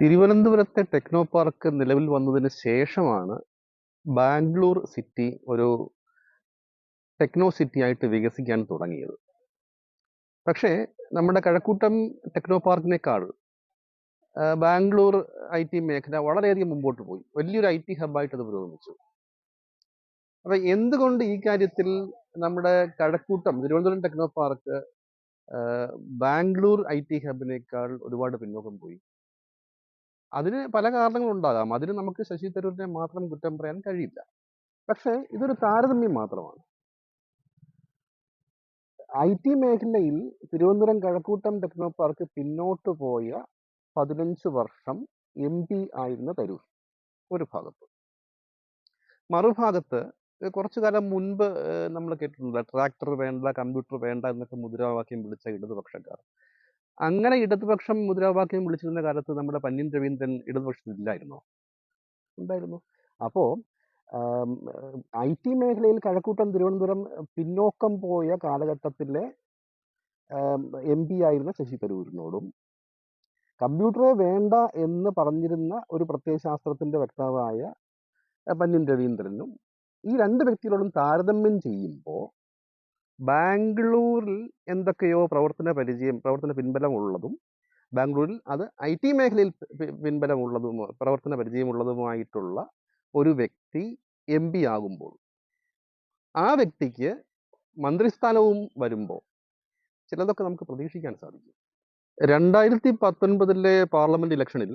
തിരുവനന്തപുരത്തെ techno park നിലവിൽ വന്നതിന് ശേഷമാണ് ബാംഗ്ലൂർ സിറ്റി ഒരു ടെക്നോ സിറ്റി ആയിട്ട് വികസിക്കാൻ തുടങ്ങിയത്. പക്ഷേ നമ്മുടെ കഴക്കൂട്ടം ടെക്നോ പാർക്കിനേക്കാൾ ബാംഗ്ലൂർ ഐ ടി മേഖല വളരെയധികം മുമ്പോട്ട് പോയി. വലിയൊരു ഐ ടി ഹബായിട്ട് അത് പുരോഗമിച്ചു. അപ്പൊ എന്തുകൊണ്ട് ഈ കാര്യത്തിൽ നമ്മുടെ Kazhakoottam Thiruvananthapuram techno park Bangalore I T ഹബിനേക്കാൾ ഒരുപാട് പിന്നോക്കം പോയി? അതിന് പല കാരണങ്ങളുണ്ടാകാം. അതിന് നമുക്ക് ശശി തരൂരിനെ മാത്രം കുറ്റം പറയാൻ കഴിയില്ല. പക്ഷേ ഇതൊരു താരതമ്യം മാത്രമാണ്. ഐ ടി മേഖലയിൽ തിരുവനന്തപുരം കഴക്കൂട്ടം ടെക്നോ പാർക്ക് പിന്നോട്ട് പോയ പതിനഞ്ച് വർഷം എം പി ആയിരുന്ന തരൂർ ഒരു ഭാഗത്ത്. മറുഭാഗത്ത് കുറച്ചു കാലം മുൻപ് നമ്മൾ കേട്ടിട്ടുണ്ട്. ട്രാക്ടർ വേണ്ട കമ്പ്യൂട്ടർ വേണ്ട എന്നൊക്കെ മുദ്രാവാക്യം വിളിച്ച ഇടതുപക്ഷക്കാർ. അങ്ങനെ ഇടതുപക്ഷം മുദ്രാവാക്യം വിളിച്ചിരുന്ന കാലത്ത് നമ്മുടെ പന്നിൻ രവീന്ദ്രൻ ഇടതുപക്ഷത്തിലില്ലായിരുന്നോ ഉണ്ടായിരുന്നു? അപ്പോ ഐ ടി മേഖലയിൽ കഴക്കൂട്ടം തിരുവനന്തപുരം പിന്നോക്കം പോയ കാലഘട്ടത്തിലെ എം പി ആയിരുന്ന ശശി തരൂരിനോടും കമ്പ്യൂട്ടറെ വേണ്ട എന്ന് പറഞ്ഞിരുന്ന ഒരു പ്രത്യയശാസ്ത്രത്തിന്റെ വക്താവായ പന്നിൻ രവീന്ദ്രനും ഈ രണ്ട് വ്യക്തികളോടും താരതമ്യം ചെയ്യുമ്പോൾ ബാംഗ്ലൂരിൽ എന്തൊക്കെയോ പ്രവർത്തന പരിചയം പ്രവർത്തന പിൻബലമുള്ളതും ബാംഗ്ലൂരിൽ അത് ഐ ടി മേഖലയിൽ പിൻബലമുള്ളതും പ്രവർത്തന പരിചയമുള്ളതുമായിട്ടുള്ള ഒരു വ്യക്തി എം പി ആകുമ്പോൾ ആ വ്യക്തിക്ക് മന്ത്രിസ്ഥാനവും വരുമ്പോൾ ചിലതൊക്കെ നമുക്ക് പ്രതീക്ഷിക്കാൻ സാധിക്കും. രണ്ടായിരത്തി പത്തൊൻപതിലെ പാർലമെന്റ് ഇലക്ഷനിൽ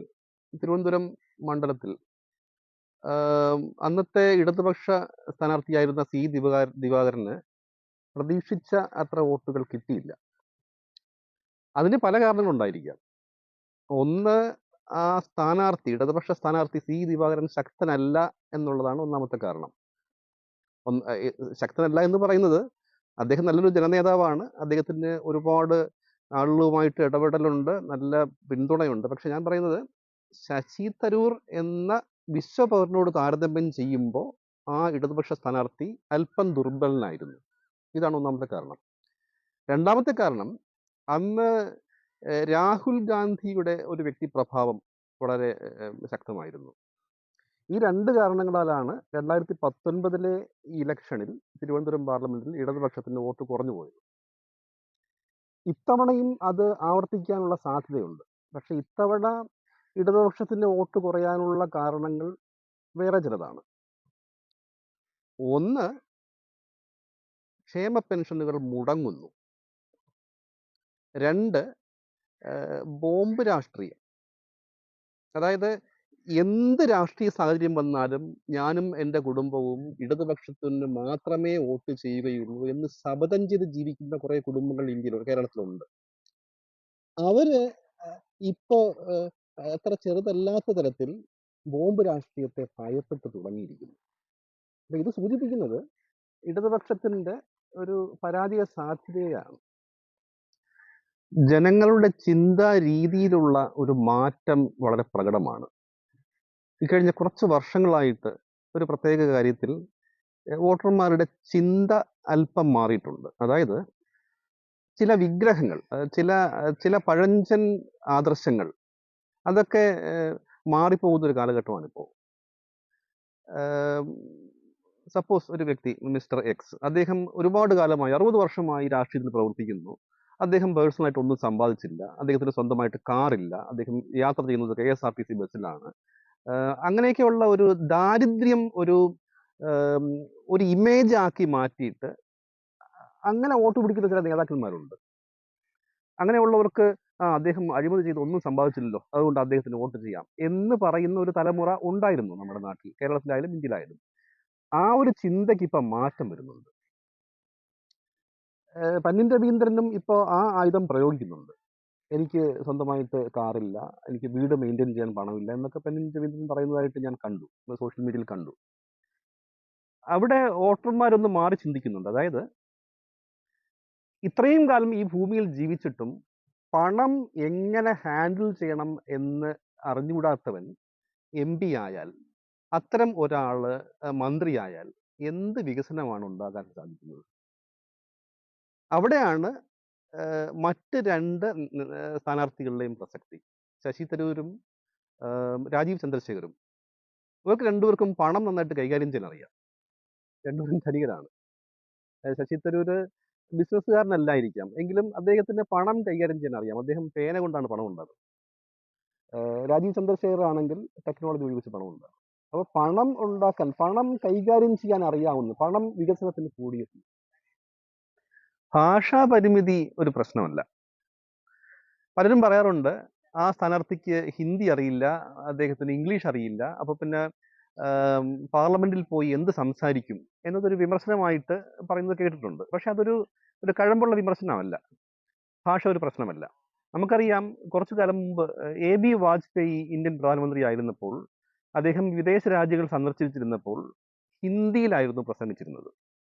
തിരുവനന്തപുരം മണ്ഡലത്തിൽ അന്നത്തെ ഇടതുപക്ഷ സ്ഥാനാർത്ഥിയായിരുന്ന സി ദിവാകര ദിവാകരന് പ്രതീക്ഷിച്ച അത്ര വോട്ടുകൾ കിട്ടിയില്ല. അതിന് പല കാരണങ്ങളുണ്ടായിരിക്കാം ഒന്ന് ആ സ്ഥാനാർത്ഥി ഇടതുപക്ഷ സ്ഥാനാർത്ഥി സി. ദിവാകരൻ ശക്തനല്ല എന്നുള്ളതാണ് ഒന്നാമത്തെ കാരണം. ശക്തനല്ല എന്ന് പറയുന്നത് അദ്ദേഹം നല്ലൊരു ജനനേതാവാണ്. അദ്ദേഹത്തിന് ഒരുപാട് ആളുകളുമായിട്ട് ഇടപെടലുണ്ട്. നല്ല പിന്തുണയുണ്ട്. പക്ഷെ ഞാൻ പറയുന്നത് ശശി തരൂർ എന്ന വിശ്വപൗരനോട് താരതമ്യം ചെയ്യുമ്പോൾ ആ ഇടതുപക്ഷ സ്ഥാനാർത്ഥി അല്പം ദുർബലനായിരുന്നു. ഇതാണ് ഒന്നാമത്തെ കാരണം. രണ്ടാമത്തെ കാരണം അന്ന് രാഹുൽ ഗാന്ധിയുടെ ഒരു വ്യക്തി പ്രഭാവം വളരെ ശക്തമായിരുന്നു. ഈ രണ്ട് കാരണങ്ങളാലാണ് രണ്ടായിരത്തി പത്തൊൻപതിലെ ഇലക്ഷനിൽ തിരുവനന്തപുരം പാർലമെന്റിൽ ഇടതുപക്ഷത്തിന് വോട്ട് കുറഞ്ഞു പോയത്. ഇത്തവണയും അത് ആവർത്തിക്കാനുള്ള സാധ്യതയുണ്ട്. പക്ഷെ ഇത്തവണ ഇടതുപക്ഷത്തിന്റെ വോട്ട് കുറയാനുള്ള കാരണങ്ങൾ വേറെ ചിലതാണ്. ഒന്ന് ക്ഷേമ പെൻഷനുകൾ മുടങ്ങുന്നു. രണ്ട് ബോംബ് രാഷ്ട്രീയം. അതായത് എന്ത് രാഷ്ട്രീയ സാഹചര്യം വന്നാലും ഞാനും എന്റെ കുടുംബവും ഇടതുപക്ഷത്തിന് മാത്രമേ വോട്ട് ചെയ്യുകയുള്ളൂ എന്ന് ശപഥം ചെയ്ത് ജീവിക്കുന്ന കുറെ കുടുംബങ്ങൾ ഇന്ത്യയിൽ കേരളത്തിലുണ്ട്. അവർ ഇപ്പോ അത്ര ചെറുതല്ലാത്ത തരത്തിൽ ബോംബ് രാഷ്ട്രീയത്തെ ഭയപ്പെട്ട് തുടങ്ങിയിരിക്കുന്നു. ഇത് സൂചിപ്പിക്കുന്നത് ഇടതുപക്ഷത്തിന്റെ ഒരു പരാജയ സാധ്യതയാണ്. ജനങ്ങളുടെ ചിന്താ രീതിയിലുള്ള ഒരു മാറ്റം വളരെ പ്രകടമാണ്. ഇക്കഴിഞ്ഞ കുറച്ച് വർഷങ്ങളായിട്ട് ഒരു പ്രത്യേക കാര്യത്തിൽ വോട്ടർമാരുടെ ചിന്ത അല്പം മാറിയിട്ടുണ്ട്. അതായത് ചില വിഗ്രഹങ്ങൾ ചില ചില പഴഞ്ചൻ ആദർശങ്ങൾ അതൊക്കെ മാറിപ്പോകുന്ന ഒരു കാലഘട്ടമാണിപ്പോൾ. സപ്പോസ് ഒരു വ്യക്തി മിസ്റ്റർ എക്സ് അദ്ദേഹം ഒരുപാട് കാലമായി അറുപത് വർഷമായി രാഷ്ട്രീയത്തിൽ പ്രവർത്തിക്കുന്നു. അദ്ദേഹം പേഴ്സണലായിട്ട് ഒന്നും സമ്പാദിച്ചില്ല. അദ്ദേഹത്തിന് സ്വന്തമായിട്ട് കാറില്ല അദ്ദേഹം യാത്ര ചെയ്യുന്നത് K S R T C ബസ്സിലാണ്. അങ്ങനെയൊക്കെയുള്ള ഒരു ദാരിദ്ര്യം ഒരു ഒരു ഇമേജ് ആക്കി മാറ്റിയിട്ട് അങ്ങനെ വോട്ട് പിടിക്കുന്ന ചില നേതാക്കന്മാരുണ്ട്. അങ്ങനെയുള്ളവർക്ക് ആ അദ്ദേഹം അഴിമതി ചെയ്ത് ഒന്നും സമ്പാദിച്ചില്ലല്ലോ. അതുകൊണ്ട് അദ്ദേഹത്തിന് വോട്ട് ചെയ്യാം എന്ന് പറയുന്ന ഒരു തലമുറ ഉണ്ടായിരുന്നു നമ്മുടെ നാട്ടിൽ. കേരളത്തിലായാലും ഇന്ത്യയിലായാലും. ആ ഒരു ചിന്തയ്ക്ക് ഇപ്പം മാറ്റം വരുന്നുണ്ട്. പന്നിൻ രവീന്ദ്രനും ഇപ്പോൾ ആ ആയുധം പ്രയോഗിക്കുന്നുണ്ട്. എനിക്ക് സ്വന്തമായിട്ട് കാറില്ല എനിക്ക് വീട് മെയിന്റെയിൻ ചെയ്യാൻ പണമില്ല എന്നൊക്കെ പന്നിൻ രവീന്ദ്രൻ പറയുന്നതായിട്ട് ഞാൻ കണ്ടു സോഷ്യൽ മീഡിയയിൽ കണ്ടു. അവിടെ വോട്ടർമാരൊന്ന് മാറി ചിന്തിക്കുന്നുണ്ട്. അതായത് ഇത്രയും കാലം ഈ ഭൂമിയിൽ ജീവിച്ചിട്ടും പണം എങ്ങനെ ഹാൻഡിൽ ചെയ്യണം എന്ന് അറിഞ്ഞുകൂടാത്തവൻ എം പി ആയാൽ അത്തരം ഒരാൾ മന്ത്രിയായാൽ എന്ത് വികസനമാണ് ഉണ്ടാകാൻ സാധിക്കുന്നത്? അവിടെയാണ് മറ്റ് രണ്ട് സ്ഥാനാർത്ഥികളുടെയും പ്രസക്തി. ശശി തരൂരും രാജീവ് ചന്ദ്രശേഖരും. ഇവർക്ക് രണ്ടുപേർക്കും പണം നന്നായിട്ട് കൈകാര്യം ചെയ്യാൻ അറിയാം. രണ്ടുപേരും ധനികരാണ്. ശശി തരൂര് ബിസിനസ്സുകാരനല്ലായിരിക്കാം. എങ്കിലും അദ്ദേഹത്തിന്റെ പണം കൈകാര്യം ചെയ്യാൻ അറിയാം. അദ്ദേഹം പേന കൊണ്ടാണ് പണം ഉണ്ടാക്കുന്നത്. രാജീവ് ചന്ദ്രശേഖർ ആണെങ്കിൽ ടെക്നോളജി ഉപയോഗിച്ച് പണം ഉണ്ടാക്കും. അപ്പോൾ പണം ഉണ്ടാക്കാൻ പണം കൈകാര്യം ചെയ്യാൻ അറിയാവുന്ന പണം വികസനത്തിന് കൂടിയ ഭാഷാ പരിമിതി ഒരു പ്രശ്നമല്ല. പലരും പറയാറുണ്ട് ആ സ്ഥാനാർത്ഥിക്ക് ഹിന്ദി അറിയില്ല അദ്ദേഹത്തിന് ഇംഗ്ലീഷ് അറിയില്ല അപ്പോൾ പിന്നെ പാർലമെന്റിൽ പോയി എന്ത് സംസാരിക്കും എന്നതൊരു വിമർശനമായിട്ട് പറയുന്നത് കേട്ടിട്ടുണ്ട്. പക്ഷെ അതൊരു ഒരു കഴമ്പുള്ള വിമർശനമല്ല. ഭാഷ ഒരു പ്രശ്നമല്ല. നമുക്കറിയാം കുറച്ചു കാലം മുമ്പ് എ ബി വാജ്പേയി ഇന്ത്യൻ പ്രധാനമന്ത്രി ആയിരുന്നപ്പോൾ അദ്ദേഹം വിദേശ രാജ്യങ്ങൾ സന്ദർശിച്ചിരുന്നപ്പോൾ ഹിന്ദിയിലായിരുന്നു പ്രസംഗിച്ചിരുന്നത്.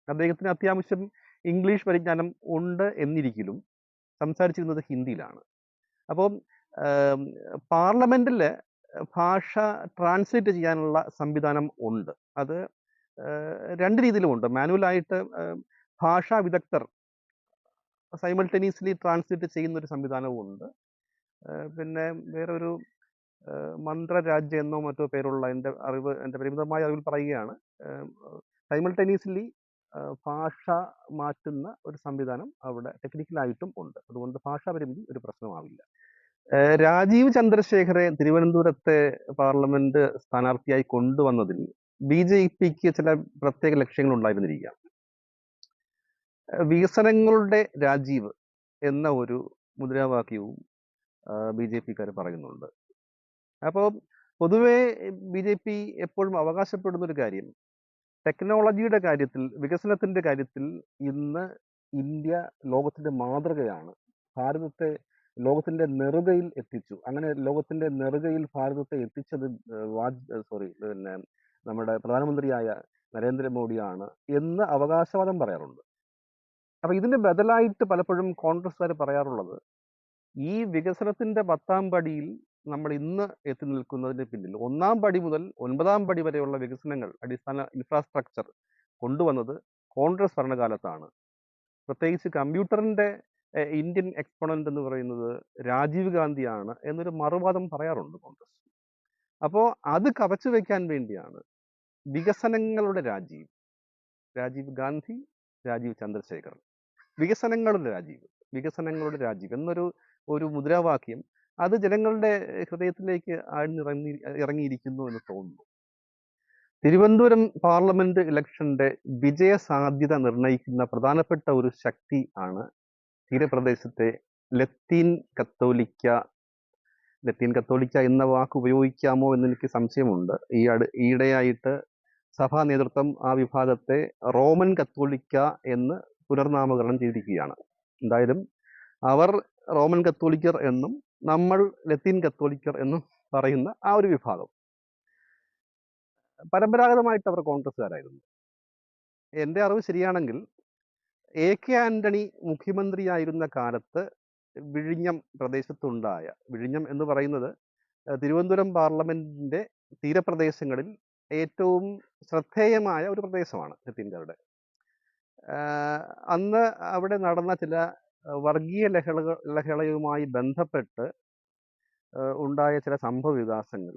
അദ്ദേഹത്തിന് അത്യാവശ്യം ഇംഗ്ലീഷ് പരിജ്ഞാനം ഉണ്ട് എന്നിരിക്കലും സംസാരിച്ചിരുന്നത് ഹിന്ദിയിലാണ്. അപ്പോൾ പാർലമെന്റിൽ ഭാഷ ട്രാൻസ്ലേറ്റ് ചെയ്യാനുള്ള സംവിധാനം ഉണ്ട്. അത് രണ്ട് രീതിയിലുമുണ്ട് മാനുവലായിട്ട് ഭാഷാ വിദഗ്ധർ സൈമൾട്ടേനിയസ്ലി ട്രാൻസ്ലേറ്റ് ചെയ്യുന്ന ഒരു സംവിധാനവും ഉണ്ട്. പിന്നെ വേറൊരു മന്ത്രരാജ്യം എന്നോ മറ്റോ പേരുള്ള എന്റെ അറിവ് എന്റെ പരിമിതമായ അറിവിൽ പറയുകയാണ്. സൈമൾട്ടേനിയസ്ലി ഭാഷ മാറ്റുന്ന ഒരു സംവിധാനം അവിടെ ടെക്നിക്കലായിട്ടും ഉണ്ട്. അതുകൊണ്ട് ഭാഷാ പരിമിതി ഒരു പ്രശ്നമാവില്ല. രാജീവ് ചന്ദ്രശേഖരെ തിരുവനന്തപുരത്തെ പാർലമെന്റ് സ്ഥാനാർത്ഥിയായി കൊണ്ടുവന്നതിൽ ബി ജെ പിക്ക് ചില പ്രത്യേക ലക്ഷ്യങ്ങൾ ഉണ്ടായിരുന്നിരിക്കാം വികസനങ്ങളുടെ രാജീവ് എന്ന ഒരു മുദ്രാവാക്യവും ബി ജെ പിക്കാർ പറയുന്നുണ്ട്. അപ്പോൾ പൊതുവേ ബി ജെ പി എപ്പോഴും അവകാശപ്പെടുന്ന ഒരു കാര്യം ടെക്നോളജിയുടെ കാര്യത്തിൽ വികസനത്തിന്റെ കാര്യത്തിൽ ഇന്ന് ഇന്ത്യ ലോകത്തിന്റെ മാതൃകയാണ്. ഭാരതത്തെ ലോകത്തിന്റെ നെറുകയിൽ എത്തിച്ചു. അങ്ങനെ ലോകത്തിന്റെ നെറുകയിൽ ഭാരതത്തെ എത്തിച്ചത് വാജ് സോറി പിന്നെ നമ്മുടെ പ്രധാനമന്ത്രിയായ നരേന്ദ്രമോദിയാണ് എന്ന് അവകാശവാദം പറയാറുണ്ട്. അപ്പം ഇതിന്റെ ബദലായിട്ട് പലപ്പോഴും കോൺഗ്രസ്സുകാർ പറയാറുള്ളത് ഈ വികസനത്തിന്റെ പത്താം പടിയിൽ നമ്മൾ ഇന്ന് എത്തി നിൽക്കുന്നതിന് പിന്നിൽ ഒന്നാം പടി മുതൽ ഒൻപതാം പടി വരെയുള്ള വികസനങ്ങൾ അടിസ്ഥാന ഇൻഫ്രാസ്ട്രക്ചർ കൊണ്ടുവന്നത് കോൺഗ്രസ് ഭരണകാലത്താണ്. പ്രത്യേകിച്ച് കമ്പ്യൂട്ടറിന്റെ ഇന്ത്യൻ എക്സ്പോണന്റ് എന്ന് പറയുന്നത് രാജീവ് ഗാന്ധിയാണ് എന്നൊരു മറുവാദം പറയാറുണ്ട് കോൺഗ്രസ്. അപ്പോൾ അത് കവച്ചു വയ്ക്കാൻ വേണ്ടിയാണ് വികസനങ്ങളുടെ രാജീവ് രാജീവ് ഗാന്ധി രാജീവ് ചന്ദ്രശേഖർ വികസനങ്ങളുടെ രാജീവ് വികസനങ്ങളുടെ രാജീവ് എന്നൊരു ഒരു മുദ്രാവാക്യം അത് ജനങ്ങളുടെ ഹൃദയത്തിലേക്ക് ആഴ്ന്നിറങ്ങി ഇറങ്ങിയിരിക്കുന്നു എന്ന് തോന്നുന്നു. തിരുവനന്തപുരം പാർലമെന്റ് ഇലക്ഷന്റെ വിജയ സാധ്യത നിർണയിക്കുന്ന പ്രധാനപ്പെട്ട ഒരു ശക്തി ആണ് തീരപ്രദേശത്തെ ലത്തീൻ കത്തോലിക്ക. ലത്തീൻ കത്തോലിക്ക എന്ന വാക്ക് ഉപയോഗിക്കാമോ എന്ന് എനിക്ക് സംശയമുണ്ട്. ഈ അടു ഈയിടെയായിട്ട് സഭാ നേതൃത്വം ആ വിഭാഗത്തെ റോമൻ കത്തോലിക്ക എന്ന് പുനർനാമകരണം ചെയ്തിരിക്കുകയാണ്. എന്തായാലും അവർ റോമൻ കത്തോലിക്കർ എന്നും നമ്മൾ ലത്തീൻ കത്തോലിക്കർ എന്ന് പറയുന്ന ആ ഒരു വിഭാഗം. പരമ്പരാഗതമായിട്ട് അവർ കോൺഗ്രസ്സുകാരായിരുന്നു. എന്റെ അറിവ് ശരിയാണെങ്കിൽ എ കെ ആന്റണി മുഖ്യമന്ത്രിയായിരുന്ന കാലത്ത് വിഴിഞ്ഞം പ്രദേശത്തുണ്ടായ വിഴിഞ്ഞം എന്ന് പറയുന്നത് തിരുവനന്തപുരം പാർലമെന്റിന്റെ തീരപ്രദേശങ്ങളിൽ ഏറ്റവും ശ്രദ്ധേയമായ ഒരു പ്രദേശമാണ് ലത്തീൻകാരുടെ. അന്ന് അവിടെ നടന്ന ചില വർഗീയ ലഹളകൾ ലഹളയുമായി ബന്ധപ്പെട്ട് ഉണ്ടായ ചില സംഭവ വികാസങ്ങൾ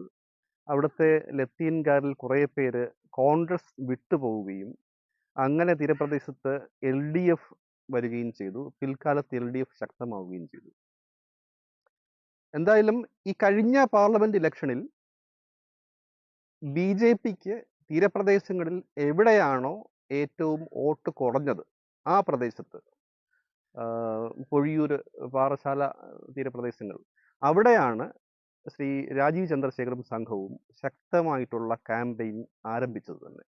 അവിടുത്തെ ലത്തീൻകാരിൽ കുറേ പേര് കോൺഗ്രസ് വിട്ടുപോവുകയും അങ്ങനെ തീരപ്രദേശത്ത് എൽ ഡി എഫ് വരികയും ചെയ്തു. പിൽക്കാലത്ത് എൽ ഡി എഫ് ശക്തമാവുകയും ചെയ്തു. എന്തായാലും ഈ കഴിഞ്ഞ പാർലമെന്റ് ഇലക്ഷനിൽ ബി ജെ പിക്ക് തീരപ്രദേശങ്ങളിൽ എവിടെയാണോ ഏറ്റവും വോട്ട് കുറഞ്ഞത്? ആ പ്രദേശത്ത്. പൊഴിയൂർ പാറശാല തീരപ്രദേശങ്ങൾ. അവിടെയാണ് ശ്രീ രാജീവ് ചന്ദ്രശേഖറും സംഘവും ശക്തമായിട്ടുള്ള ക്യാമ്പയിൻ ആരംഭിച്ചത് തന്നെ.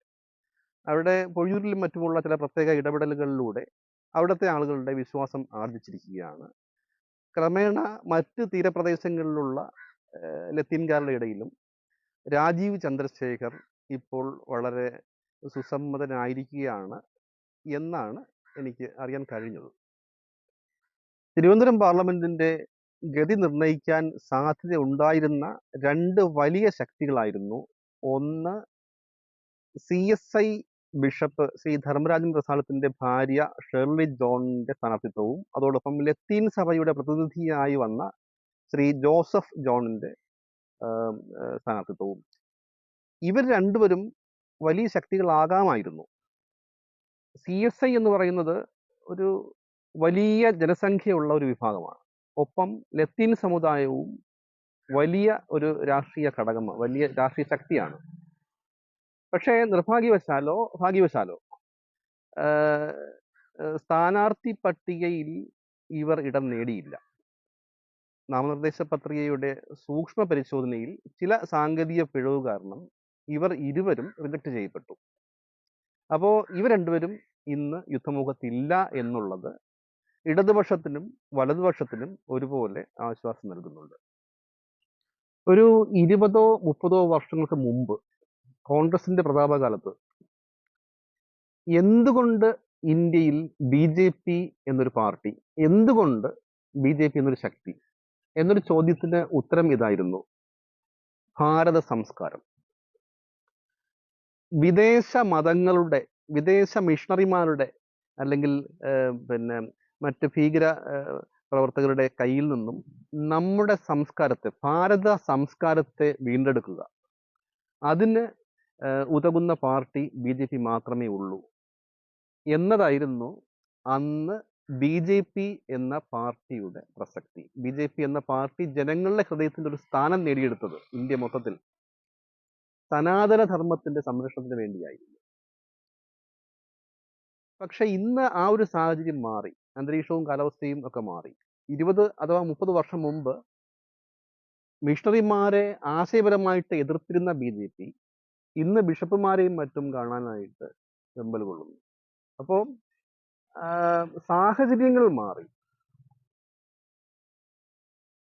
അവിടെ പൊഴിയൂരിലും മറ്റുമുള്ള ചില പ്രത്യേക ഇടപെടലുകളിലൂടെ അവിടുത്തെ ആളുകളുടെ വിശ്വാസം ആർജിച്ചിരിക്കുകയാണ്. ക്രമേണ മറ്റ് തീരപ്രദേശങ്ങളിലുള്ള ലത്തീൻകാരുടെ ഇടയിലും രാജീവ് ചന്ദ്രശേഖർ ഇപ്പോൾ വളരെ സുസമ്മതനായിരിക്കുകയാണ് എന്നാണ് എനിക്ക് അറിയാൻ കഴിഞ്ഞത്. തിരുവനന്തപുരം പാർലമെന്റിന്റെ ഗതി നിർണയിക്കാൻ സാധ്യത ഉണ്ടായിരുന്ന രണ്ട് വലിയ ശക്തികളായിരുന്നു. ഒന്ന് C S I bishop Sri Dharmarajan പ്രസാദത്തിന്റെ ഭാര്യ ഷെർലി ജോണിന്റെ സ്ഥാനാർത്ഥിത്വവും അതോടൊപ്പം ലത്തീൻ സഭയുടെ പ്രതിനിധിയായി വന്ന ശ്രീ ജോസഫ് ജോണിന്റെ സ്ഥാനാർത്ഥിത്വവും. ഇവർ രണ്ടുപേരും വലിയ ശക്തികളാകാമായിരുന്നു. സി എസ് ഐ എന്ന് പറയുന്നത് ഒരു വലിയ ജനസംഖ്യയുള്ള ഒരു വിഭാഗമാണ്. ഒപ്പം ലത്തീൻ സമുദായവും വലിയ ഒരു രാഷ്ട്രീയ ഘടകം വലിയ രാഷ്ട്രീയ ശക്തിയാണ്. പക്ഷേ നിർഭാഗ്യവശാലോ ഭാഗ്യവശാലോ സ്ഥാനാർത്ഥി പട്ടികയിൽ ഇവർ ഇടം നേടിയില്ല. നാമനിർദ്ദേശ പത്രികയുടെ സൂക്ഷ്മ പരിശോധനയിൽ ചില സാങ്കേതിക പിഴവ് കാരണം ഇവർ ഇരുവരും റിജക്ട് ചെയ്യപ്പെട്ടു. അപ്പോൾ ഇവർ രണ്ടുപേരും ഇന്ന് യുദ്ധമുഖത്തില്ല എന്നുള്ളത് ഇടതുപക്ഷത്തിനും വലതുപക്ഷത്തിനും ഒരുപോലെ ആശ്വാസം നൽകുന്നുണ്ട്. ഒരു ഇരുപതോ മുപ്പതോ വർഷങ്ങൾക്ക് മുമ്പ് കോൺഗ്രസിന്റെ പ്രതാപകാലത്ത് എന്തുകൊണ്ട് ഇന്ത്യയിൽ ബി ജെ പി എന്നൊരു പാർട്ടി എന്തുകൊണ്ട് ബി ജെ പി എന്നൊരു ശക്തി എന്നൊരു ചോദ്യത്തിന് ഉത്തരം ഇതായിരുന്നു ഭാരത സംസ്കാരം. വിദേശ മതങ്ങളുടെ വിദേശ മിഷണറിമാരുടെ അല്ലെങ്കിൽ പിന്നെ മറ്റ് ഭീകര പ്രവർത്തകരുടെ കയ്യിൽ നിന്നും നമ്മുടെ സംസ്കാരത്തെ ഭാരത സംസ്കാരത്തെ വീണ്ടെടുക്കുക. അതിന് ഉതകുന്ന പാർട്ടി ബി ജെ പി മാത്രമേ ഉള്ളൂ. എന്നതായിരുന്നു അന്ന് ബി ജെ പി എന്ന പാർട്ടിയുടെ പ്രസക്തി. ബി ജെ പി എന്ന പാർട്ടി ജനങ്ങളുടെ ഹൃദയത്തിന്റെ ഒരു സ്ഥാനം നേടിയെടുത്തത് ഇന്ത്യ മൊത്തത്തിൽ. സനാതന ധർമ്മത്തിന്റെ സംരക്ഷണത്തിന് വേണ്ടിയായിരുന്നു. പക്ഷെ ഇന്ന് ആ ഒരു സാഹചര്യം മാറി. അന്തരീക്ഷവും കാലാവസ്ഥയും ഒക്കെ മാറി. ഇരുപത് അഥവാ മുപ്പത് വർഷം മുമ്പ് മിഷണറിമാരെ ആശയപരമായിട്ട് എതിർത്തിരുന്ന ബി ജെ പി ഇന്ന് ബിഷപ്പുമാരെയും മറ്റും കാണാനായിട്ട് വെമ്പൽ കൊള്ളുന്നു. അപ്പോൾ സാഹചര്യങ്ങൾ മാറി.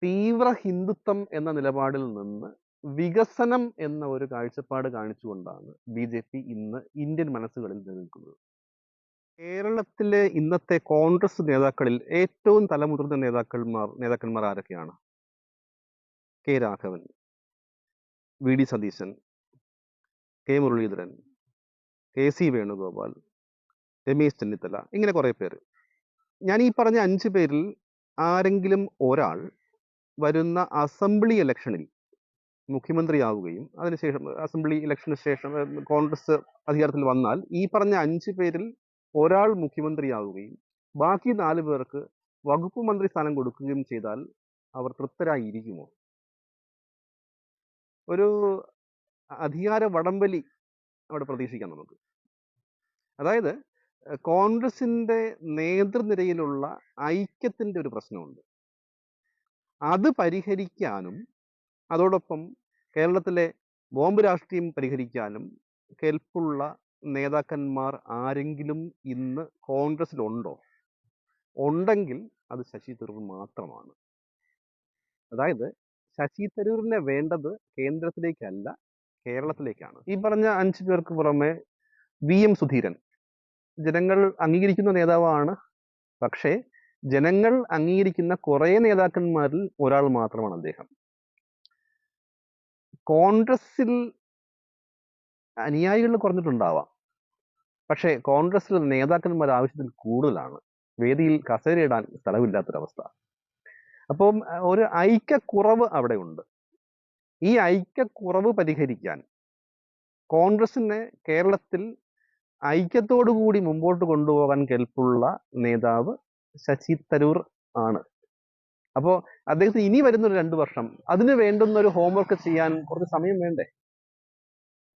തീവ്ര ഹിന്ദുത്വം എന്ന നിലപാടിൽ നിന്ന് വികസനം എന്ന ഒരു കാഴ്ചപ്പാട് കാണിച്ചുകൊണ്ടാണ് ബി ജെ പി ഇന്ന് ഇന്ത്യൻ മനസ്സുകളിൽ നിലനിൽക്കുന്നത്. കേരളത്തിലെ ഇന്നത്തെ കോൺഗ്രസ് നേതാക്കളിൽ ഏറ്റവും തലമുതിർന്ന നേതാക്കന്മാർ നേതാക്കന്മാർ ആരൊക്കെയാണ്? K Raghavan V D Satheesan K Muraleedharan K C Venugopal Ramesh Chennithala ഇങ്ങനെ കുറെ പേര്. ഞാൻ ഈ പറഞ്ഞ അഞ്ച് പേരിൽ ആരെങ്കിലും ഒരാൾ വരുന്ന അസംബ്ലി ഇലക്ഷനിൽ മുഖ്യമന്ത്രിയാവുകയും അതിനുശേഷം അസംബ്ലി ഇലക്ഷന് ശേഷം കോൺഗ്രസ് അധികാരത്തിൽ വന്നാൽ ഈ പറഞ്ഞ അഞ്ച് പേരിൽ ഒരാൾ മുഖ്യമന്ത്രിയാവുകയും ബാക്കി നാല് പേർക്ക് വകുപ്പ് മന്ത്രി സ്ഥാനം കൊടുക്കുകയും ചെയ്താൽ അവർ തൃപ്തരായിരിക്കുമോ? ഒരു അധികാര വടംവലി അവിടെ പ്രതീക്ഷിക്കാം നമുക്ക്. അതായത് കോൺഗ്രസിന്റെ നേതൃനിരയിലുള്ള ഐക്യത്തിന്റെ ഒരു പ്രശ്നമുണ്ട്. അത് പരിഹരിക്കാനും അതോടൊപ്പം കേരളത്തിലെ ബോംബ് രാഷ്ട്രീയം പരിഹരിക്കാനും കെൽപ്പുള്ള നേതാക്കന്മാർ ആരെങ്കിലും ഇന്ന് കോൺഗ്രസിലുണ്ടോ ഉണ്ടെങ്കിൽ അത് ശശി തരൂർ മാത്രമാണ്. അതായത് ശശി തരൂരിനെ വേണ്ടത് കേന്ദ്രത്തിലേക്കല്ല കേരളത്തിലേക്കാണ്. ഈ പറഞ്ഞ അഞ്ചു പേർക്ക് പുറമെ വി എം സുധീരൻ ജനങ്ങൾ അംഗീകരിക്കുന്ന നേതാവാണ്. പക്ഷേ ജനങ്ങൾ അംഗീകരിക്കുന്ന കുറേ നേതാക്കന്മാരിൽ ഒരാൾ മാത്രമാണ് അദ്ദേഹം. കോൺഗ്രസിൽ അനുയായികൾ കുറഞ്ഞിട്ടുണ്ടാവാം. പക്ഷേ കോൺഗ്രസിലെ നേതാക്കന്മാർ ആവശ്യത്തിൽ കൂടുതലാണ്. വേദിയിൽ കസേരയിടാൻ സ്ഥലമില്ലാത്തൊരവസ്ഥ. അപ്പം ഒരു ഐക്യക്കുറവ് അവിടെ ഉണ്ട് ഈ ഐക്യക്കുറവ് പരിഹരിക്കാൻ കോൺഗ്രസിനെ കേരളത്തിൽ ഐക്യത്തോടു കൂടി മുമ്പോട്ട് കൊണ്ടുപോകാൻ കെൽപ്പുള്ള നേതാവ് ശശി തരൂർ ആണ്. അപ്പോൾ അദ്ദേഹത്തിന് ഇനി വരുന്ന ഒരു രണ്ട് വർഷം. അതിന് വേണ്ടുന്ന ഒരു ഹോംവർക്ക് ചെയ്യാൻ കുറച്ച് സമയം വേണ്ടേ?